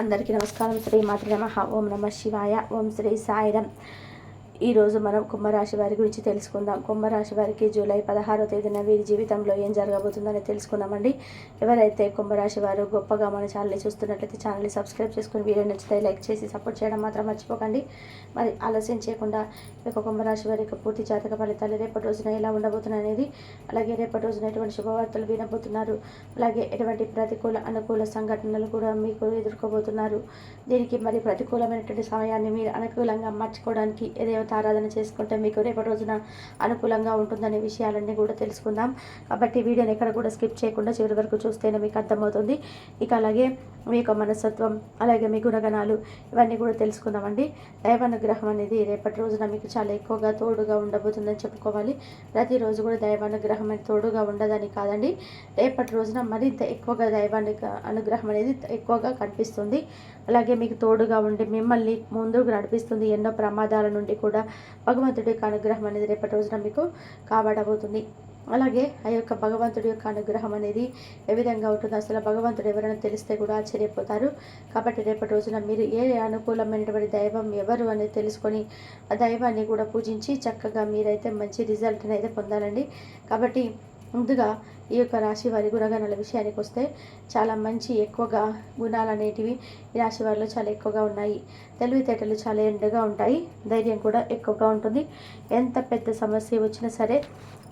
అందరికీ నమస్కారం. శ్రీ మాతృ నమ. ఓం నమ శివాయ. ఓం శ్రీ సాయిరం ఈరోజు మనం కుంభరాశి వారి గురించి తెలుసుకుందాం. కుంభరాశి వారికి జూలై పదహారో తేదీన వీరి జీవితంలో ఏం జరగబోతుందని తెలుసుకుందామండి. ఎవరైతే కుంభరాశి వారు గొప్పగా మన ఛానల్ని చూస్తున్నట్లయితే ఛానల్ని సబ్స్క్రైబ్ చేసుకుని వీడియో నచ్చితే లైక్ చేసి సపోర్ట్ చేయడం మాత్రం మర్చిపోకండి. మరి ఆలస్యం చేయకుండా ఈ యొక్క కుంభరాశి వారి యొక్క పూర్తి జాతక ఫలితాలు రేపటి రోజున ఎలా ఉండబోతున్నాయి అనేది అలాగే రేపటి రోజున ఎటువంటి శుభవార్తలు వినబోతున్నారు అలాగే ఎటువంటి ప్రతికూల అనుకూల సంఘటనలు కూడా మీకు ఎదుర్కోబోతున్నారు. దీనికి మరి ప్రతికూలమైనటువంటి సమయాన్ని మీరు అనుకూలంగా మార్చుకోవడానికి ఏదైనా ఆరాధన చేసుకుంటే మీకు రేపటి రోజున అనుకూలంగా ఉంటుందనే విషయాలన్నీ కూడా తెలుసుకుందాం. కాబట్టి వీడియోని ఎక్కడ కూడా స్కిప్ చేయకుండా చివరి వరకు చూస్తేనే మీకు అర్థమవుతుంది. ఇక అలాగే మీ యొక్క మనస్తత్వం అలాగే మీ గుణగణాలు ఇవన్నీ కూడా తెలుసుకుందామండి. దైవానుగ్రహం అనేది రేపటి రోజున మీకు చాలా ఎక్కువగా తోడుగా ఉండబోతుందని చెప్పుకోవాలి. ప్రతిరోజు కూడా దైవానుగ్రహం అనేది తోడుగా ఉండదని కాదండి. రేపటి రోజున మరింత ఎక్కువగా దైవాను అనుగ్రహం అనేది ఎక్కువగా కనిపిస్తుంది. అలాగే మీకు తోడుగా ఉండి మిమ్మల్ని ముందుకు నడిపిస్తుంది ఎన్నో ప్రమాదాల నుండి కూడా భగవంతుడి యొక్క అనుగ్రహం అనేది రేపటి రోజున మీకు కాబడబోతుంది అలాగే ఆ యొక్క భగవంతుడి యొక్క అనుగ్రహం అనేది ఏ విధంగా ఉంటుందో అసలు భగవంతుడు ఎవరైనా తెలిస్తే కూడా ఆశ్చర్యపోతారు. కాబట్టి రేపటి రోజున మీరు ఏ అనుకూలమైనటువంటి దైవం ఎవరు అనేది తెలుసుకొని ఆ దైవాన్ని కూడా పూజించి చక్కగా మీరైతే మంచి రిజల్ట్ని అయితే పొందాలండి. కాబట్టి ముందుగా ఈ యొక్క రాశి వారి గుణగణాల విషయానికి వస్తే చాలా మంచి ఎక్కువగా గుణాలు అనేటివి ఈ రాశి వారిలో చాలా ఎక్కువగా ఉన్నాయి. తెలివితేటలు చాలా ఎండగా ఉంటాయి. ధైర్యం కూడా ఎక్కువగా ఉంటుంది. ఎంత పెద్ద సమస్య వచ్చినా సరే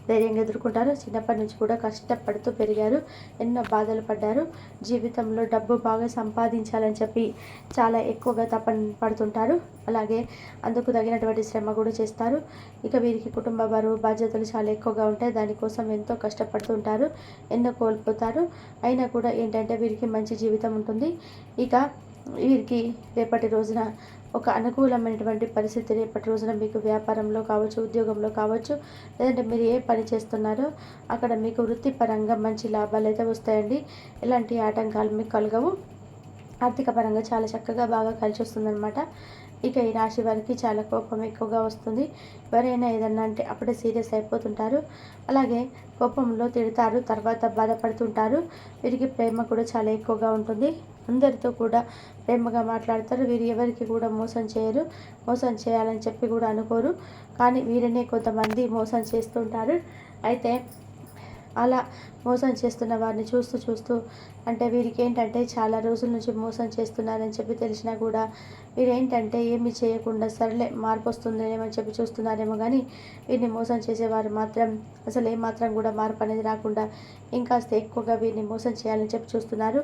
ధైర్యంగా ఎదుర్కొంటారు. చిన్నప్పటి నుంచి కూడా కష్టపడుతూ పెరిగారు. ఎన్నో బాధలు పడ్డారు. జీవితంలో డబ్బు బాగా సంపాదించాలని చెప్పి చాలా ఎక్కువగా తపన పడుతుంటారు. అలాగే అందుకు తగినటువంటి శ్రమ కూడా చేస్తారు. ఇక వీరికి కుటుంబ బరువు బాధ్యతలు చాలా ఎక్కువగా ఉంటాయి. దానికోసం ఎంతో కష్టపడుతుంటారు ఎన్నో కోల్పోతారు. అయినా కూడా ఏంటంటే వీరికి మంచి జీవితం ఉంటుంది. ఇక వీరికి రేపటి రోజున ఒక అనుకూలమైనటువంటి పరిస్థితి రేపటి రోజున మీకు వ్యాపారంలో కావచ్చు ఉద్యోగంలో కావచ్చు లేదంటే మీరు ఏ పని చేస్తున్నారో అక్కడ మీకు వృత్తిపరంగా మంచి లాభాలు అయితే వస్తాయండి. ఎలాంటి ఆటంకాలు మీకు కలగవు. ఆర్థిక పరంగా చాలా చక్కగా బాగా కలిసి వస్తుందన్నమాట. ఇక ఈ రాశి వారికి చాలా కోపం ఎక్కువగా వస్తుంది. ఎవరైనా ఏదన్నా అంటే అప్పుడే సీరియస్ అయిపోతుంటారు. అలాగే కోపంలో తిడతారు తర్వాత బాధపడుతుంటారు. వీరికి ప్రేమ కూడా చాలా ఎక్కువగా ఉంటుంది. అందరితో కూడా ప్రేమగా మాట్లాడతారు. వీరు ఎవరికి కూడా మోసం చేయరు. మోసం చేయాలని చెప్పి కూడా అనుకోరు. కానీ వీరినే కొంతమంది మోసం చేస్తుంటారు. అయితే అలా మోసం చేస్తున్న వారిని చూస్తూ చూస్తూ అంటే వీరికి ఏంటంటే చాలా రోజుల నుంచి మోసం చేస్తున్నారని చెప్పి తెలిసినా కూడా వీరేంటంటే ఏమి చేయకుండా సరేలే మార్పు వస్తుందేమో చెప్పి చూస్తున్నారేమో కానీ వీరిని మోసం చేసేవారు మాత్రం అసలు ఏమాత్రం కూడా మార్పు అనేది రాకుండా ఇంకాస్త ఎక్కువగా వీరిని మోసం చేయాలని చెప్పి చూస్తున్నారు.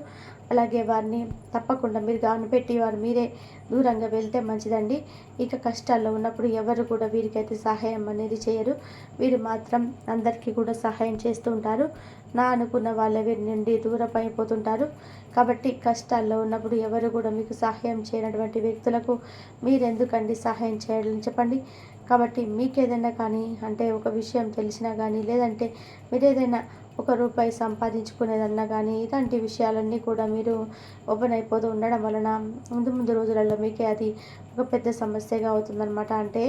అలాగే వారిని తప్పకుండా మీరు గాను పెట్టి వారు మీరే దూరంగా వెళ్తే మంచిదండి. ఇక కష్టాల్లో ఉన్నప్పుడు ఎవరు కూడా వీరికైతే సహాయం అనేది చేయరు. వీరు మాత్రం అందరికీ కూడా సహాయం చేస్తూ ఉంటారు. నా అనుకున్న వాళ్ళ వీరి నుండి దూరం అయిపోతుంటారు కాబట్టి కష్టాల్లో ఉన్నప్పుడు ఎవరు కూడా మీకు సహాయం చేయనటువంటి వ్యక్తులకు మీరెందుకండి సహాయం చేయాలని చెప్పండి. కాబట్టి మీకు ఏదైనా కానీ అంటే ఒక విషయం తెలిసినా కానీ లేదంటే మీరు ఏదైనా ఒక రూపాయి సంపాదించుకునేదన్నా కానీ ఇలాంటి విషయాలన్నీ కూడా మీరు ఓపెన్ అయిపోతూ ఉండడం వలన ముందు ముందు రోజులలో మీకే అది ఒక పెద్ద సమస్యగా అవుతుందన్నమాట. అంటే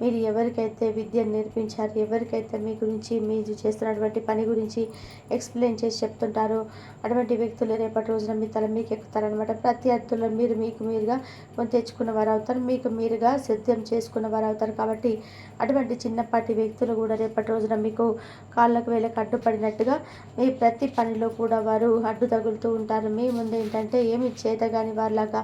మీరు ఎవరికైతే విద్యను నేర్పించారు ఎవరికైతే మీ గురించి మీరు చేస్తున్నటువంటి పని గురించి ఎక్స్ప్లెయిన్ చేసి చెప్తుంటారో అటువంటి వ్యక్తులు రేపటి రోజున మీ తల మీకు ఎక్కుతారనమాట ప్రత్యర్థులు మీరు మీకు మీరుగా కొని తెచ్చుకున్న వారు అవుతారు మీకు మీరుగా సిద్ధం చేసుకున్న వారు అవుతారు కాబట్టి అటువంటి చిన్నపాటి వ్యక్తులు కూడా రేపటి రోజున మీకు కాళ్ళకు వేలకు అడ్డుపడినట్టుగా మీ ప్రతి పనిలో కూడా వారు అడ్డు తగులుతూ ఉంటారు. మీ ముందు ఏంటంటే ఏమి చేతగాని వారిలాగా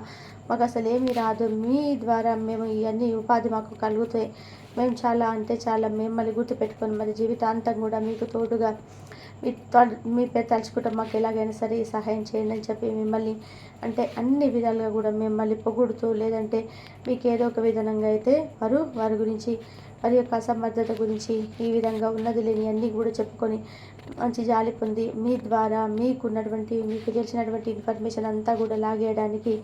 మాకు అసలు ఏమీ రాదు. మీ ద్వారా మేము ఇవన్నీ ఉపాధి మాకు కలుగుతాయి. మేము చాలా అంటే చాలా మిమ్మల్ని గుర్తుపెట్టుకొని మరి జీవితాంతం కూడా మీకు తోడుగా మీ మీ పేరు తలుచుకుంటాం మాకు ఎలాగైనా సరే సహాయం చేయండి అని చెప్పి మిమ్మల్ని అంటే అన్ని విధాలుగా కూడా మిమ్మల్ని పొగుడుతూ లేదంటే మీకు ఏదో ఒక విధానంగా అయితే వారు వారి గురించి వారి యొక్క అసమర్థత గురించి ఈ విధంగా ఉన్నది లేని అన్నీ కూడా చెప్పుకొని మంచి జాలి పొంది మీ ద్వారా మీకున్నటువంటి మీకు తెలిసినటువంటి ఇన్ఫర్మేషన్ అంతా కూడా లాగేయడానికి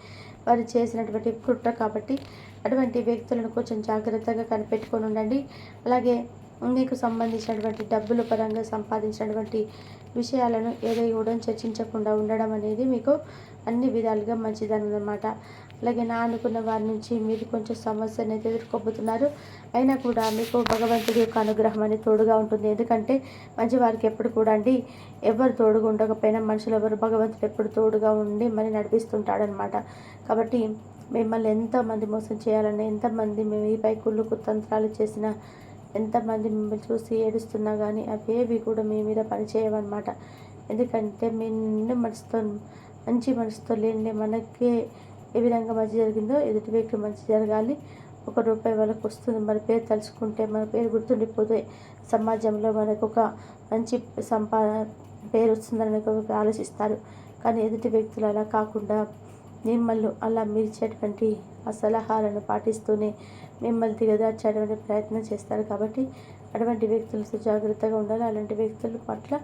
వారు చేసినటువంటి కుట్ర కాబట్టి అటువంటి వ్యక్తులను కొంచెం జాగ్రత్తగా కనిపెట్టుకొని ఉండండి. అలాగే మీకు సంబంధించినటువంటి డబ్బుల పరంగా సంపాదించినటువంటి విషయాలను ఏదో ఇవ్వడం చర్చించకుండా ఉండడం అనేది మీకు అన్ని విధాలుగా మంచిదన్నమాట. అలాగే నా అనుకున్న వారి నుంచి మీరు కొంచెం సమస్యను అయితే ఎదుర్కోబోతున్నారు. అయినా కూడా మీకు భగవంతుడి యొక్క అనుగ్రహం అనేది తోడుగా ఉంటుంది. ఎందుకంటే మంచి వారికి ఎప్పుడు కూడా అండి ఎవరు తోడుగా ఉండకపోయినా మనుషులు ఎవరు భగవంతుడు ఎప్పుడు తోడుగా ఉండి మరి నడిపిస్తుంటాడనమాట. కాబట్టి మిమ్మల్ని ఎంతమంది మోసం చేయాలన్నా ఎంతమంది మేము ఈపై కుళ్ళు కుతంత్రాలు చేసినా ఎంతమంది మిమ్మల్ని చూసి ఏడుస్తున్నా కానీ అవేవి కూడా మీ మీద పనిచేయవన్నమాట ఎందుకంటే మీ నిండు మనసుతో మంచి మనసుతో లేని మనకే ఏ విధంగా మంచి జరిగిందో ఎదుటి వ్యక్తి మంచి జరగాలి. ఒక రూపాయి వాళ్ళకు వస్తుంది. మన పేరు తలుచుకుంటే మన పేరు గుర్తుండిపోతే సమాజంలో మనకు ఒక మంచి సంపా పేరు వస్తుందని ఆలోచిస్తారు. కానీ ఎదుటి వ్యక్తులు అలా కాకుండా మిమ్మల్ని అలా మీర్చేటువంటి ఆ సలహాలను పాటిస్తూనే మిమ్మల్ని దిగదార్చేటువంటి ప్రయత్నం చేస్తారు. కాబట్టి అటువంటి వ్యక్తులతో జాగ్రత్తగా ఉండాలి. అలాంటి వ్యక్తుల పట్ల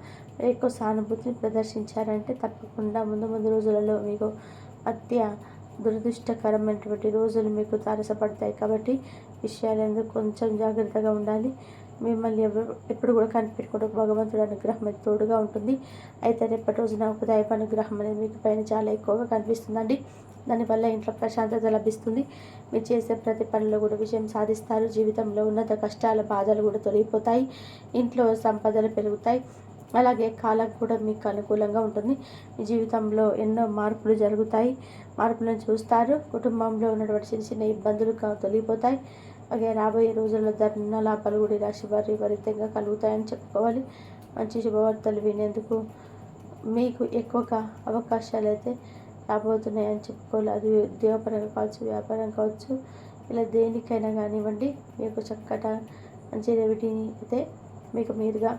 ఎక్కువ సానుభూతిని ప్రదర్శించారంటే తప్పకుండా ముందు ముందు రోజులలో మీకు అత్య దురదృష్టకరమైనటువంటి రోజులు మీకు తారసపడతాయి కాబట్టి విషయాలందు కొంచెం జాగ్రత్తగా ఉండాలి. మిమ్మల్ని ఎవరు ఎప్పుడు కూడా కనిపెట్టుకుంటూ భగవంతుడు అనుగ్రహం అనేది తోడుగా ఉంటుంది. అయితే రేపటి రోజున ఒక దైవ అనుగ్రహం అనేది మీకు పైన చాలా ఎక్కువగా కనిపిస్తుందండి. దానివల్ల ఇంట్లో ప్రశాంతత లభిస్తుంది. మీరు చేసే ప్రతి పనిలో కూడా విజయం సాధిస్తారు. జీవితంలో ఉన్నత కష్టాల బాధలు కూడా తొలగిపోతాయి. ఇంట్లో సంపదలు పెరుగుతాయి. అలాగే కాలం కూడా మీకు అనుకూలంగా ఉంటుంది. మీ జీవితంలో ఎన్నో మార్పులు జరుగుతాయి. మార్పులను చూస్తారు. కుటుంబంలో ఉన్నటువంటి చిన్న చిన్న ఇబ్బందులు తొలగిపోతాయి. అలాగే రాబోయే రోజుల్లో ధర్మ లాభాలు కూడా రాశి వారి విపరీతంగా కలుగుతాయని చెప్పుకోవాలి. మంచి శుభవార్తలు వినేందుకు మీకు ఎక్కువగా అవకాశాలు అయితే రాబోతున్నాయని చెప్పుకోవాలి. అది ఉద్యోగపరంగా కావచ్చు వ్యాపారం కావచ్చు ఇలా దేనికైనా కానివ్వండి. మీకు చక్కట మంచి రెవిటీని అయితే మీకు మీరుగా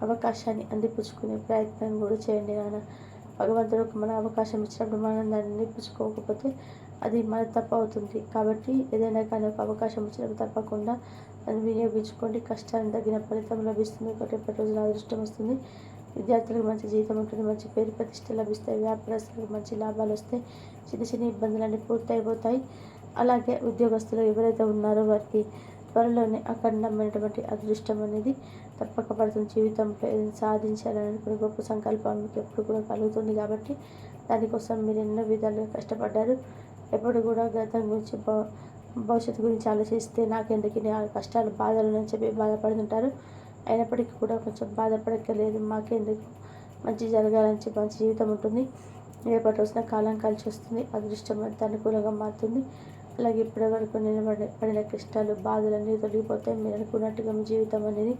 అవకాశాన్ని అందిపుచ్చుకునే ప్రయత్నం కూడా చేయండి నాన్న భగవంతుడు మన అవకాశం ఇచ్చినప్పుడు మనం దాన్ని అందిపుచ్చుకోకపోతే అది మన తప్ప అవుతుంది. కాబట్టి ఏదైనా కానీ ఒక అవకాశం వచ్చినప్పుడు తప్పకుండా దాన్ని వినియోగించుకోండి. కష్టాన్ని తగిన ఫలితం లభిస్తుంది. రేపటి రోజున అదృష్టం వస్తుంది. విద్యార్థులకు మంచి జీతం ఉంటుంది. మంచి పేరు ప్రతిష్ట లభిస్తాయి. వ్యాపారస్తులకు మంచి లాభాలు వస్తాయి. చిన్న చిన్న ఇబ్బందులన్నీ పూర్తయిపోతాయి. అలాగే ఉద్యోగస్తులు ఎవరైతే ఉన్నారో వారికి త్వరలోనే అఖండమైనటువంటి అదృష్టం అనేది తప్పక పడుతుంది. జీవితంలో ఏదైనా సాధించాలనుకునే గొప్ప సంకల్పం మీకు ఎప్పుడు కూడా కలుగుతుంది కాబట్టి దానికోసం మీరు ఎన్నో విధాలుగా కష్టపడ్డారు. ఎప్పుడు కూడా గతం గురించి భవిష్యత్తు గురించి ఆలోచిస్తే నాకెందుకు కష్టాలు బాధలు అని చెప్పి బాధపడుతుంటారు. అయినప్పటికీ కూడా కొంచెం బాధపడక్కర్లేదు. మాకెందుకు మంచి జరగాలని చెప్పి మంచి జీవితం ఉంటుంది. రేపటి రోజున కాలం కలిసి వస్తుంది. అదృష్టం అంత అనుకూలంగా మారుతుంది. అలాగే ఇప్పటి వరకు నిలబడి పడిన కష్టాలు బాధలన్నీ తొలగిపోతాయి మీరు అనుకున్నట్టుగా మీ జీవితం అనేది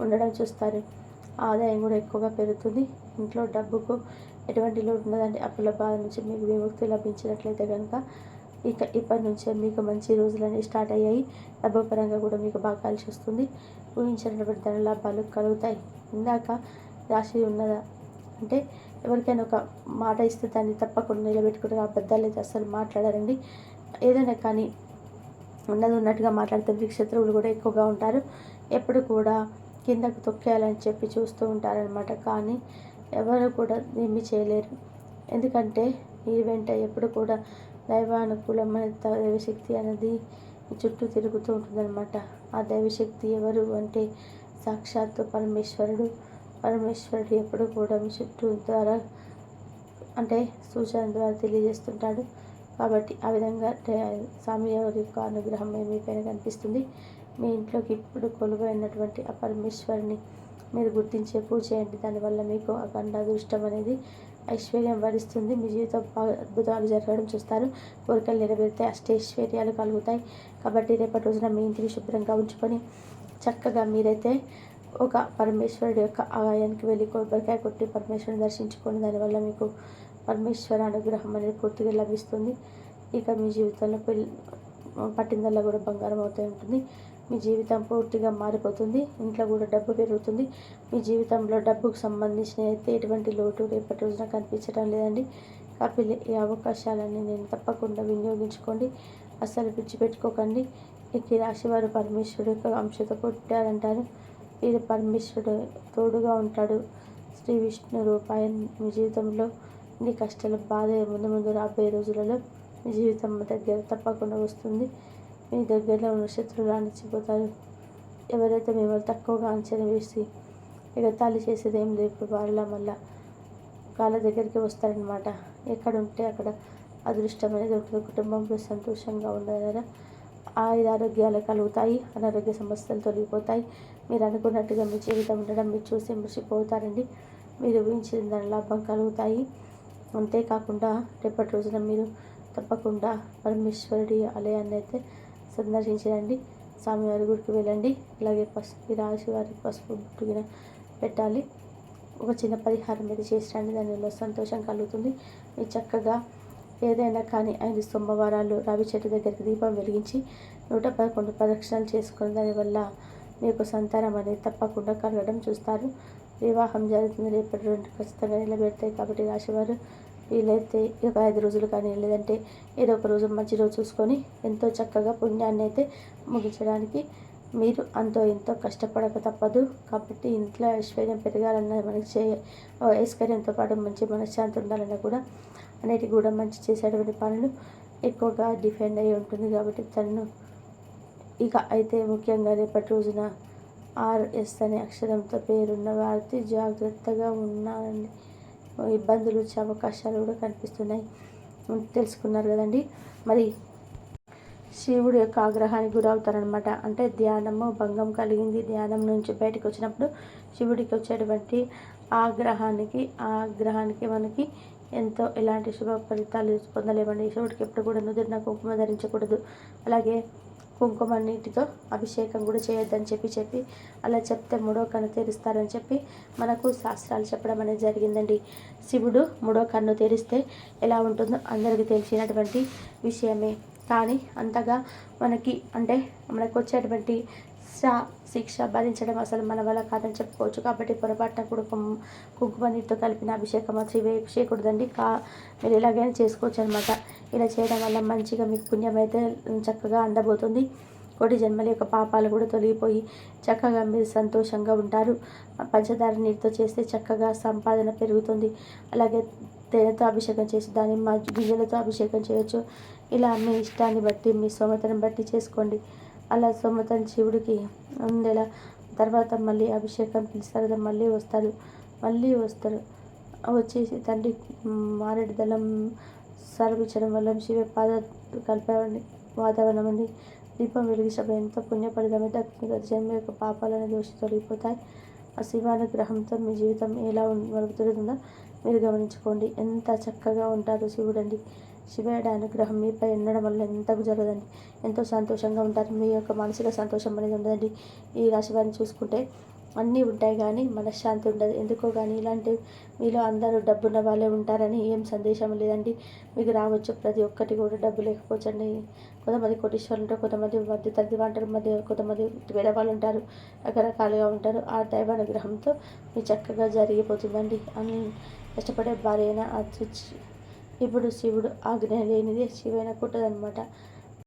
ఉండడం చూస్తారు. ఆదాయం కూడా ఎక్కువగా పెరుగుతుంది. ఇంట్లో డబ్బుకు ఎటువంటి లోటు ఉండదండి. అప్పుల బాధ నుంచి మీకు విముక్తి లభించినట్లయితే కనుక ఇక ఇప్పటి నుంచే మీకు మంచి రోజులన్నీ స్టార్ట్ అయ్యాయి. డబ్బు పరంగా కూడా మీకు బాగా కలిసి వస్తుంది. ఊహించినటువంటి ధన లాభాలు కలుగుతాయి. ఇందాక రాశి ఉన్నదా? అంటే ఎవరికైనా ఒక మాట ఇస్తే దాన్ని తప్పకుండా నిలబెట్టుకుంటారు. అబద్ధాలు అయితే అసలు మాట్లాడారండి. ఏదైనా కానీ ఉన్నది ఉన్నట్టుగా మాట్లాడితే శత్రువులు కూడా ఎక్కువగా ఉంటారు. ఎప్పుడు కూడా కిందకు తొక్కేయాలని చెప్పి చూస్తూ ఉంటారనమాట కానీ ఎవరు కూడా ఏమీ చేయలేరు. ఎందుకంటే ఈ వెంట ఎప్పుడు కూడా దైవానుకూలమైన దైవశక్తి అనేది చుట్టూ తిరుగుతూ ఉంటుందన్నమాట. ఆ దైవశక్తి ఎవరు అంటే సాక్షాత్తు పరమేశ్వరుడు. పరమేశ్వరుడు ఎప్పుడు కూడా మీ చుట్టూ ద్వారా అంటే సూచన ద్వారా తెలియజేస్తుంటాడు. కాబట్టి ఆ విధంగా స్వామి యొక్క అనుగ్రహం మీ పైన కనిపిస్తుంది. మీ ఇంట్లోకి ఇప్పుడు కొలువైనటువంటి ఆ పరమేశ్వరిని మీరు గుర్తించే పూజ చేయండి. దానివల్ల మీకు అఖండ అదృష్టం అనేది ఐశ్వర్యం వరిస్తుంది. మీ జీవితం అద్భుతాలు జరగడం చూస్తారు. కోరికలు నెరవేరితే అష్టైశ్వర్యాలు కలుగుతాయి. కాబట్టి రేపటి రోజున మీ ఇంటిని శుభ్రంగా ఉంచుకొని చక్కగా మీరైతే ఒక పరమేశ్వరుడు యొక్క ఆలయానికి వెళ్ళి కొబ్బరికాయ కొట్టి పరమేశ్వరుని దర్శించుకొని దానివల్ల మీకు పరమేశ్వర అనుగ్రహం అనేది పూర్తిగా లభిస్తుంది. ఇక మీ జీవితంలో పెళ్ళి పట్టిందల్లా కూడా బంగారం అవుతూ ఉంటుంది. మీ జీవితం పూర్తిగా మారిపోతుంది. ఇంట్లో కూడా డబ్బు పెరుగుతుంది. మీ జీవితంలో డబ్బుకు సంబంధించిన అయితే ఎటువంటి లోటు రేపటి రోజున కనిపించడం లేదండి. కాబట్టి ఈ అవకాశాలన్నీ నేను తప్పకుండా వినియోగించుకోండి. అస్సలు పిచ్చిపెట్టుకోకండి ఈ రాశివారు పరమేశ్వరుడు యొక్క అంశతో పుట్టారంటారు. వీరు పరమేశ్వరుడు తోడుగా ఉంటాడు. శ్రీ విష్ణు రూపాయన్ మీ జీవితంలో నీ కష్టాల బాధ ముందు ముందు రాబోయే రోజులలో నీ జీవితం దగ్గర తప్పకుండా వస్తుంది. మీ దగ్గరలో ఉన్న శత్రువులు అణిచిపోతారు ఎవరైతే మిమ్మల్ని తక్కువగా అంచనా వేసి ఎగతాళి చేసేది ఏం లేదు వాళ్ళ మళ్ళా వాళ్ళ దగ్గరికి వస్తారనమాట ఎక్కడ ఉంటే అక్కడ అదృష్టం అనేది ఉంటుంది కుటుంబంలో సంతోషంగా ఉండగలరా ఆయుధ ఆరోగ్యాలు కలుగుతాయి అనారోగ్య సమస్యలు తొలగిపోతాయి. మీరు అనుకున్నట్టుగా మీ జీవితం ఉండడం మీరు చూసి మురిసిపోతారండి. మీరు ఊహించిన దాని లాభం కలుగుతాయి. అంతేకాకుండా రేపటి రోజున మీరు తప్పకుండా పరమేశ్వరుడి ఆలయాన్ని అయితే సందర్శించండి. స్వామివారి గుడికి వెళ్ళండి. అలాగే పసుపు ఈ రాశి వారికి పసుపు బుట్టుగిన పెట్టాలి. ఒక చిన్న పరిహారం మీద చేసి రండి దానివల్ల సంతోషం కలుగుతుంది. మీరు చక్కగా ఏదైనా కానీ ఐదు సోమవారాలు రావి చెట్టు దగ్గరికి దీపం వెలిగించి నూట పదకొండు ప్రదక్షిణలు చేసుకుని దానివల్ల మీకు సంతానం అనేది తప్పకుండా కలగడం చూస్తారు. వివాహం జరుగుతుంది. రేపటి రెండు ఖచ్చితంగా నిలబెడతాయి కాబట్టి రాశివారు వీలైతే ఒక ఐదు రోజులు కానీ లేదంటే ఏదో ఒక రోజు మంచి రోజు చూసుకొని ఎంతో చక్కగా పుణ్యాన్ని అయితే ముగించడానికి మీరు అంతో ఎంతో కష్టపడక తప్పదు. కాబట్టి ఇంట్లో ఐశ్వర్యం పెరగాలన్న మనకి చే ఐశ్వర్యంతో పాటు మంచి మనశ్శాంతి ఉండాలన్న కూడా అనేటి కూడా మంచి చేసేటువంటి పనులు ఎక్కువగా డిఫెండ్ అయి ఉంటుంది. కాబట్టి తనను ఇక అయితే ముఖ్యంగా రేపటి రోజున ఆర్ఎస్ అనే అక్షరంతో పేరున్న వారికి జాగ్రత్తగా ఉన్నారండి ఇబ్బందులు వచ్చే అవకాశాలు కూడా కనిపిస్తున్నాయి. తెలుసుకున్నారు కదండి. మరి శివుడు యొక్క ఆగ్రహానికి గురవుతారనమాట అంటే ధ్యానము భంగం కలిగింది. ధ్యానం నుంచి బయటకు వచ్చినప్పుడు శివుడికి వచ్చేటువంటి ఆగ్రహానికి ఆ ఆగ్రహానికి మనకి ఎంతో ఎలాంటి శుభ ఫలితాలు పొందలేమండి. శివుడికి ఎప్పుడు కూడా నుదిరిన కుంకుమ ధరించకూడదు. అలాగే కుంకుమ నీటితో అభిషేకం కూడా చేయొద్దని చెప్పి చెప్పి అలా చెప్తే మూడో కన్ను తెరుస్తారని చెప్పి మనకు శాస్త్రాలు చెప్పడం అనేది జరిగిందండి. శివుడు మూడో కన్ను తెరిస్తే ఎలా ఉంటుందో అందరికీ తెలిసినటువంటి విషయమే. కానీ అంతగా మనకి అంటే మనకు వచ్చేటువంటి శా శిక్ష భరించడం అసలు మన వల్ల కాదని చెప్పుకోవచ్చు. కాబట్టి పొరపాటున కూడా కుంకుమ నీటితో కలిపిన అభిషేకం వచ్చి చేయకూడదండి. కా మీరు ఎలాగైనా చేసుకోవచ్చు అనమాట ఇలా చేయడం వల్ల మంచిగా మీకు పుణ్యం అయితే చక్కగా అందబోతుంది. కోటి జన్మల యొక్క పాపాలు కూడా తొలగిపోయి చక్కగా మీరు సంతోషంగా ఉంటారు. పంచదార నీటితో చేస్తే చక్కగా సంపాదన పెరుగుతుంది. అలాగే తేనెతో అభిషేకం చేసి దానిమ్మ గింజలతో అభిషేకం చేయొచ్చు. ఇలా మీ ఇష్టాన్ని బట్టి మీ సోమతను బట్టి చేసుకోండి. అలా సోమతన్ శివుడికి ఉండేలా తర్వాత మళ్ళీ అభిషేకం పిలుస్తారు మళ్ళీ వస్తారు మళ్ళీ వస్తారు వచ్చేసి తండ్రి మారేడు దళం సర్వించడం వల్ల శివ పాద కలిపేవాడిని వాతావరణం అండి దీపం వెలిగించడం ఎంతో పుణ్యపడిదమే దక్కుతుంది జన్మ యొక్క పాపాలనే దోషి తొలగిపోతాయి. ఆ శివానుగ్రహంతో మీ జీవితం ఎలా మరుగుతుందో మీరు గమనించుకోండి. ఎంత చక్కగా ఉంటారు శివుడండి. శివుడి అనుగ్రహం మీపై ఉండడం వల్ల ఎంతకు జరగదండి. ఎంతో సంతోషంగా ఉంటారు. మీ యొక్క మానసిక సంతోషం అనేది ఉండదండి. ఈ రాశి వారిని చూసుకుంటే అన్నీ ఉంటాయి కానీ మనశ్శాంతి ఉండదు. ఎందుకో కానీ ఇలాంటి మీలో అందరూ డబ్బున్న వాళ్ళే ఉంటారని ఏం సందేశం లేదండి. మీకు రావచ్చు ప్రతి ఒక్కటి కూడా డబ్బు లేకపోవచ్చండి. కొంతమంది కోటీశ్వరులు ఉంటారు కొంతమంది మధ్య తల్లి అంటారు మధ్య కొంతమంది పేదవాళ్ళు ఉంటారు రకరకాలుగా ఉంటారు. ఆ దైవానుగ్రహంతో మీ చక్కగా జరిగిపోతుందండి. అని కష్టపడే భార్య అయినా ఇప్పుడు శివుడు ఆజ్ఞ లేనిదే శివైన కుట్టదనమాట